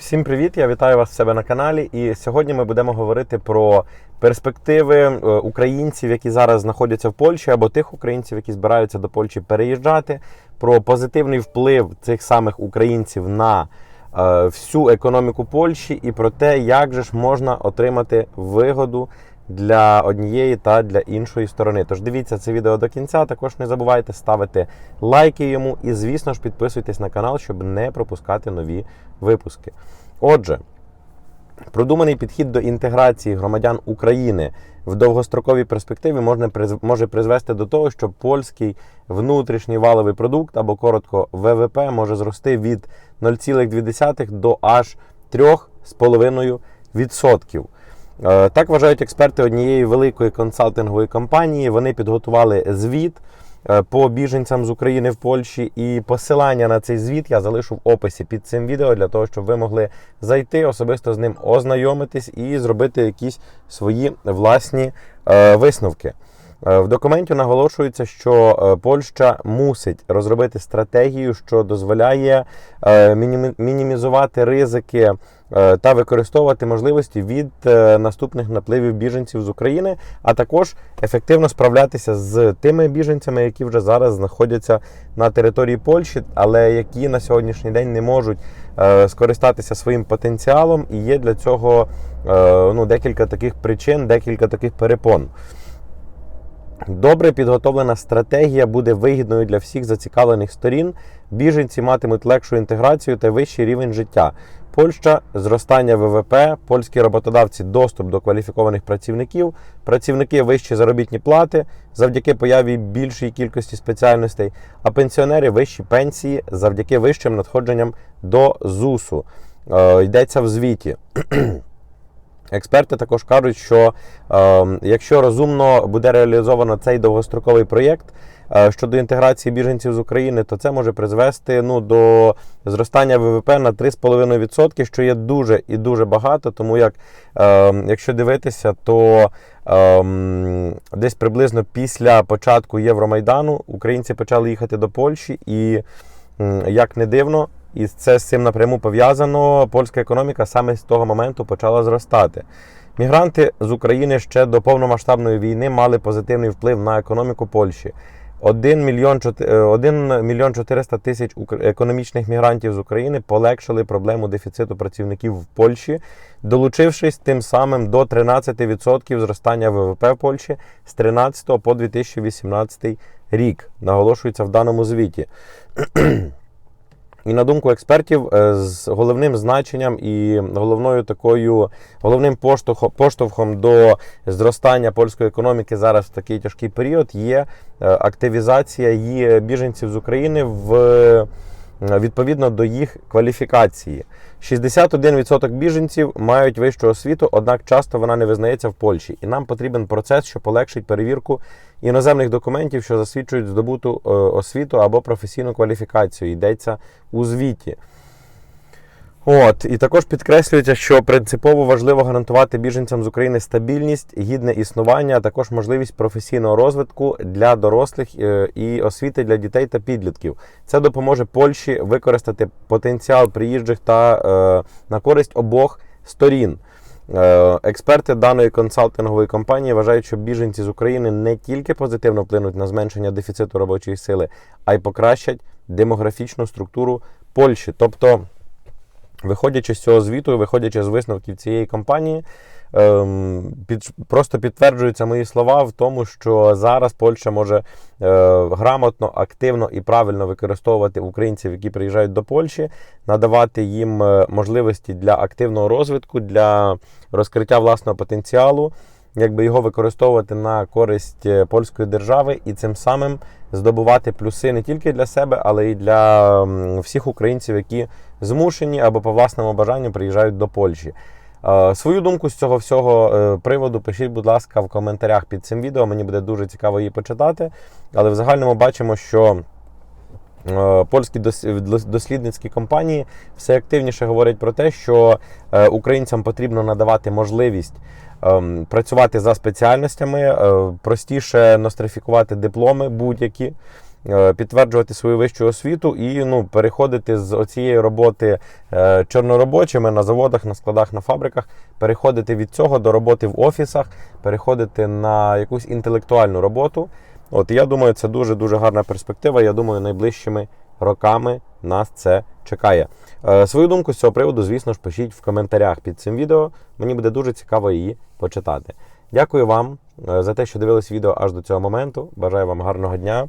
Всім привіт! Я вітаю вас в себе на каналі. І сьогодні ми будемо говорити про перспективи е, українців, які зараз знаходяться в Польщі, або тих українців, які збираються до Польщі переїжджати, про позитивний вплив цих самих українців на е, всю економіку Польщі і про те, як же ж можна отримати вигоду для однієї та для іншої сторони. Тож дивіться це відео до кінця. Також не забувайте ставити лайки йому і, звісно ж, підписуйтесь на канал, щоб не пропускати нові випуски. Отже, продуманий підхід до інтеграції громадян України в довгостроковій перспективі можна може призвести до того, що польський внутрішній валовий продукт або коротко ВВП може зрости від 0,2 до аж 3,5%. Е, Так вважають експерти однієї великої консалтингової компанії. Вони підготували звіт е, по біженцям з України в Польщі. І посилання на цей звіт я залишу в описі під цим відео для того, щоб ви могли зайти, особисто з ним ознайомитись і зробити якісь свої власні е, висновки. Е, В документі наголошується, що е, Польща мусить розробити стратегію, що дозволяє е, мінімізувати ризики та використовувати можливості від наступних напливів біженців з України, а також ефективно справлятися з тими біженцями, які вже зараз знаходяться на території Польщі, але які на сьогоднішній день не можуть скористатися своїм потенціалом, і є для цього ну, декілька таких причин, декілька таких перепон. Добре підготовлена стратегія буде вигідною для всіх зацікавлених сторін. Біженці матимуть легшу інтеграцію та вищий рівень життя. Польща зростання ВВП, польські роботодавці доступ до кваліфікованих працівників, працівники вищі заробітні плати завдяки появі більшої кількості спеціальностей, а пенсіонери вищі пенсії завдяки вищим надходженням до ЗУСу. Е, йдеться в звіті. Експерти також кажуть, що е, якщо розумно буде реалізовано цей довгостроковий проєкт е, щодо інтеграції біженців з України, то це може призвести ну, до зростання ВВП на 3,5%, що є дуже і дуже багато. Тому як е, якщо дивитися, то е, десь приблизно після початку Євромайдану українці почали їхати до Польщі, і як не дивно, і це з цим напряму пов'язано. Польська економіка саме з того моменту почала зростати. Мігранти з України ще до повномасштабної війни мали позитивний вплив на економіку Польщі. 1 мільйон, чот- е, 1 мільйон 400 тисяч економічних мігрантів з України полегшили проблему дефіциту працівників в Польщі, долучившись тим самим до 13% зростання ВВП в Польщі з 13 по 2018 рік, наголошується в даному звіті. І на думку експертів, е, з головним значенням і головною такою головним поштовхом, до зростання польської економіки зараз в такий тяжкий період є е, активізація її біженців з України в е, відповідно до їх кваліфікації. 61% біженців мають вищу освіту, однак часто вона не визнається в Польщі. І нам потрібен процес, що полегшить перевірку іноземних документів, що засвідчують здобуту е, освіту або професійну кваліфікацію. Йдеться у звіті. От і також підкреслюється, що принципово важливо гарантувати біженцям з України стабільність, гідне існування, а також можливість професійного розвитку для дорослих е, і освіти для дітей та підлітків. Це допоможе Польщі використати потенціал приїжджих та е, на користь обох сторін. Е, Експерти даної консалтингової компанії вважають, що біженці з України не тільки позитивно вплинуть на зменшення дефіциту робочої сили, а й покращать демографічну структуру Польщі. Тобто, виходячи з цього звіту, виходячи з висновків цієї компанії, під, просто підтверджуються мої слова в тому, що зараз Польща може е, грамотно, активно і правильно використовувати українців, які приїжджають до Польщі, надавати їм е, можливості для активного розвитку, для розкриття власного потенціалу, якби його використовувати на користь е, польської держави і цим самим здобувати плюси не тільки для себе, але й для всіх українців, які змушені або по власному бажанню приїжджають до Польщі. Е, Свою думку з цього всього е, приводу пишіть, будь ласка, в коментарях під цим відео. Мені буде дуже цікаво її почитати. Але в загальному бачимо, що е, польські дос- дослідницькі компанії все активніше говорять про те, що українцям потрібно надавати можливість ем, працювати за спеціальностями, простіше нострифікувати дипломи будь-які. Е, підтверджувати свою вищу освіту і ну, переходити з оцієї роботи е, чорноробочими на заводах, на складах, на фабриках, переходити від цього до роботи в офісах, переходити на якусь інтелектуальну роботу. От я думаю, це дуже дуже гарна перспектива. Я думаю, найближчими роками нас це чекає. Е, свою думку з цього приводу, звісно ж, пишіть в коментарях під цим відео. Мені буде дуже цікаво її почитати. Дякую вам за те, що дивились відео аж до цього моменту. Бажаю вам гарного дня